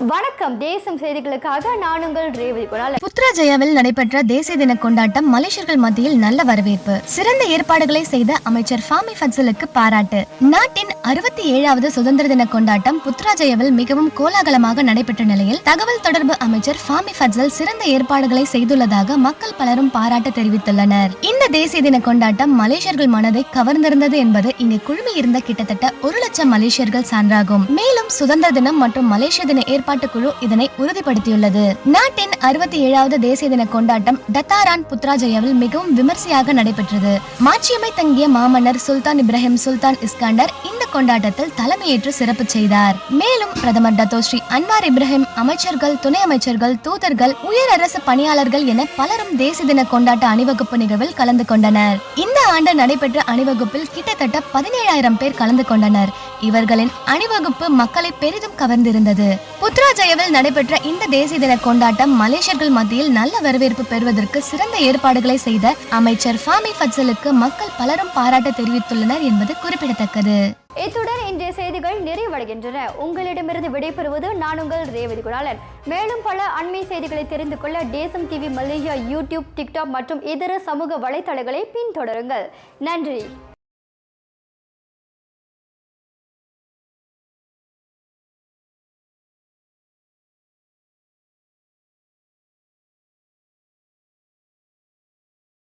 வணக்கம். தேசம் செய்திகளுக்காக நான் உங்கள் ரேவதி குணால். புத்ராஜயாவில் நடைபெற்ற தேசிய தின கொண்டாட்டம் மலேசியர்கள் மத்தியில் நல்ல வரவேற்பு. சிறந்த ஏற்பாடுகளை செய்த அமைச்சர் ஃபாமி ஃபட்சலுக்கு பாராட்டு. நாட்டின் அறுபத்தி ஏழாவது சுதந்திர தின கொண்டாட்டம் புத்ராஜயாவில் மிகவும் கோலாகலமாக நடைபெற்ற நிலையில் தகவல் தொடர்பு அமைச்சர் ஃபாமி ஃபட்சல் சிறந்த ஏற்பாடுகளை செய்துள்ளதாக மக்கள் பலரும் பாராட்டு தெரிவித்துள்ளனர். இந்த தேசிய தின கொண்டாட்டம் மலேசியர்கள் மனதை கவர்ந்திருந்தது என்பது இங்கு குழுமி இருந்த கிட்டத்தட்ட ஒரு லட்சம் மலேசியர்கள் சான்றாகும். மேலும் சுதந்திர தினம் மற்றும் மலேசிய தின ஏற்பாடு ஏற்பாட்டு குழு இதனை உறுதிப்படுத்தியுள்ளது. நாட்டின் அறுபத்தி ஏழாவது தேசிய தின கொண்டாட்டம் டத்தாரான் புத்ராஜயாவில் மிகவும் விமர்சையாக நடைபெற்றது. மாட்சியமை தங்கிய மாமன்னர் சுல்தான் இப்ராஹிம் சுல்தான் இஸ்காண்டர் இந்த கொண்டாட்டத்தில் தலைமையேற்று சிறப்பு செய்தார். மேலும் பிரதமர் டத்தோ ஸ்ரீ அன்வார் இப்ராஹிம் அமைச்சர்கள் துணை அமைச்சர்கள் தூதர்கள் உயர் அரசு பணியாளர்கள் என பலரும் தேசிய தின கொண்டாட்ட அணிவகுப்பு நிகழ்வில் கலந்து கொண்டனர். இந்த ஆண்டு நடைபெற்ற அணிவகுப்பில் கிட்டத்தட்ட பதினேழாயிரம் பேர் கலந்து கொண்டனர். இவர்களின் அணிவகுப்பு மக்களை பெரிதும் கவர்ந்திருந்தது. புத்ராஜயவில் நடைபெற்ற இந்த தேசிய தின கொண்டாட்டம் மலேசியர்கள் மத்தியில் நல்ல வரவேற்பு பெறுவதற்கு சிறந்த ஏற்பாடுகளை செய்த அமைச்சர் ஃபாமி ஃபட்சலுக்கு மக்கள் பலரும் பாராட்டு தெரிவித்துள்ளனர் என்பது குறிப்பிடத்தக்கது. இத்துடன் இன்றைய செய்திகள் நிறைவடைகின்றன. உங்களிடமிருந்து விடைபெறுவது நான் உங்கள் ரேவதி குணாலன் மேலும் பல அண்மை செய்திகளை தெரிந்து கொள்ள தேசம் டிவி மலேசியா யூடியூப் டிக்டாக் மற்றும் இதர சமூக வலைத்தளங்களை பின்தொடருங்கள். நன்றி.